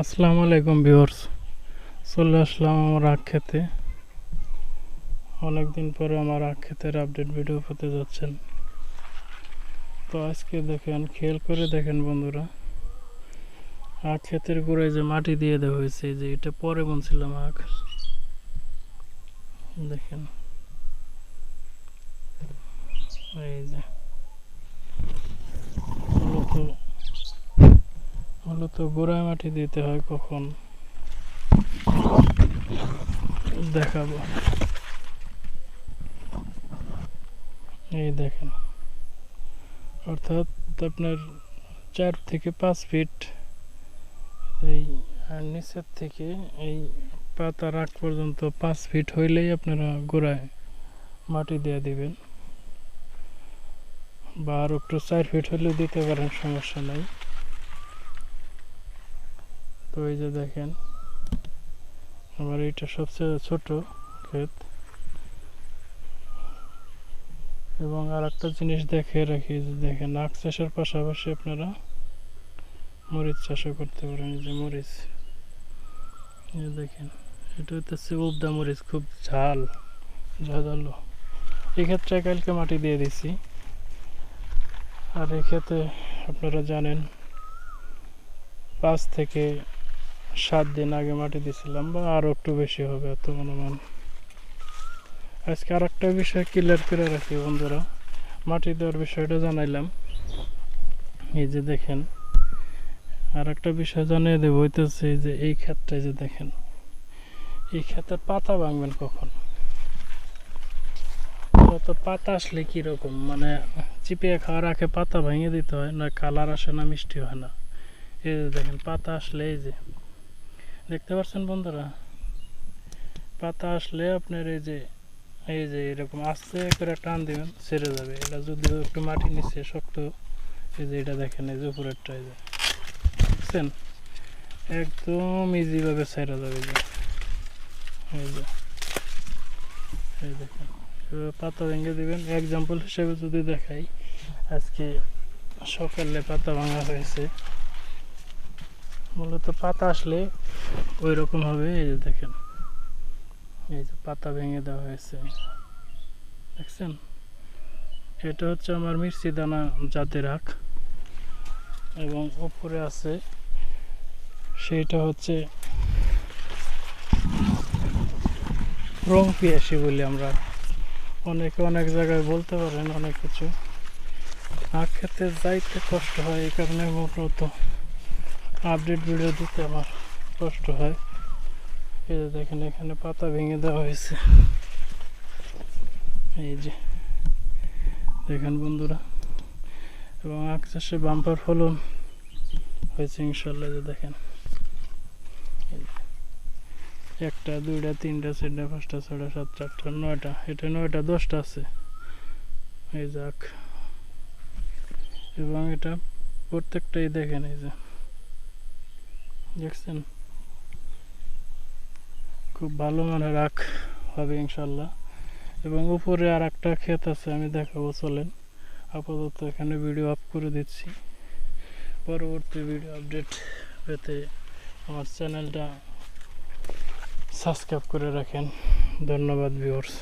আসসালামু আলাইকুম ভিউয়ার্স। চলে আসলাম আমার আখ খেতে। অনেকদিন পরে আমার আখ আপডেট ভিডিও পেতে যাচ্ছেন। তো আজকে দেখেন, খেয়াল করে দেখেন বন্ধুরা, আখ ক্ষেতের গোড়ায় যে মাটি দিয়ে দেওয়া হয়েছে, যে এটা পরে বলছিলাম আখ। দেখেন। এই যে মূলত গোড়ায় মাটি দিতে হয় কখন? দেখাবো। এই দেখেন। অর্থাৎ আপনার চার থেকে পাঁচ ফিট এই নিচের থেকে এই পাতা রাখ পর্যন্ত পাঁচ ফিট হইলেই আপনারা গোড়ায় মাটি দিয়ে দিবেন। বা আর একটু চার ফিট হলেও দিতে পারেন, সমস্যা নাই। তো এই যে দেখেন, আমার এইটা সবচেয়ে ছোট ক্ষেত। এবং আর একটা জিনিস দেখে রাখি, যে দেখেন, আখ চাষের পাশাপাশি আপনারা মরিচ চাষও করতে পারেন যে মরিচ। দেখেন, এটা হচ্ছে উবদা মরিচ, খুব ঝাল, ঝাঁঝালো। এক্ষেত্রে কালকে মাটি দিয়ে দিছি। আর এক্ষেত্রে আপনারা জানেন, পাঁচ থেকে সাত দিন আগে মাটি দিছিলাম বা আরও একটু বেশি হবে এত অনুমান আজকে আর একটা বিষয় ক্লিয়ার করে রাখি বন্ধুরা। মাটি দেওয়ার বিষয়টা জানাইলাম। এই যে দেখেন আর একটা বিষয় জানিয়ে দেবো, হইতেছে যে এই ক্ষেতটায় যে দেখেন, এই ক্ষেতের পাতা ভাঙবেন কখন? তো পাতা আসলে কীরকম? মানে চিপিয়ে খাওয়ার আগে পাতা ভেঙে দিতে হয়, না কালার আসে না, মিষ্টি হয় না? এই যে দেখেন, পাতা আসলে এই যে দেখতে পাচ্ছেন বন্ধুরা? পাতা আসলে আপনার এই যে এই যে এরকম আস্তে করে টান দিবেন, ছেড়ে যাবে। এটা যদি একটু মাটি নিচে শক্ত, এই যে এটা দেখেন, এই যে উপরেরটা, এই যে। দেখছেন একদম ইজিভাবে ছেড়ে যাবে যে এই যে, এই দেখেন পাতা ভেঙে দিবেন। এক্সাম্পল হিসেবে যদি দেখাই, আজকে সকালে পাতা ভাঙা হয়েছে। মূলত পাতা আসলে ওই রকম হবে, এই যে দেখেন। এই যে পাতা ভেঙে দেওয়া হয়েছে। দেখছেন? এটা হচ্ছে আমার মির্চি দানা জাতের আখ। এবং উপরে আছে, সেইটা হচ্ছে রং পিয়াসি বলি আমরা। অনেকে অনেক জায়গায় বলতে পারেন অনেক কিছু। আখ খেতে যাইতে কষ্ট হয়, এই কারণে মূলত আপডেট ভিডিও দিতে আমার কষ্ট হয়। এই যে দেখেন, এখানে পাতা ভেঙে দেওয়া হয়েছে। এই যে, দেখেন বন্ধুরা। এবং আখ চাষে বাম্পার ফলন হয়েছে ইনশাল্লাহ যে দেখেন। একটা, দুইটা, তিনটা, চারটা, পাঁচটা, ছয়টা, সাতটা, আটটা, নয়টা, এটা নয়টা, দশটা আছে। এই যে আখ। এবং এটা প্রত্যেকটাই দেখেন, এই যে। দেখছেন? খুব ভালো মানের রাখ হবে ইনশাল্লাহ। এবং উপরে আর একটা ক্ষেত আছে, আমি দেখাবো, চলেন। আপাতত এখানে ভিডিও আপ করে দিচ্ছি। পরবর্তী ভিডিও আপডেট পেতে আমার চ্যানেলটা সাবস্ক্রাইব করে রাখেন। ধন্যবাদ ভিউয়ার্স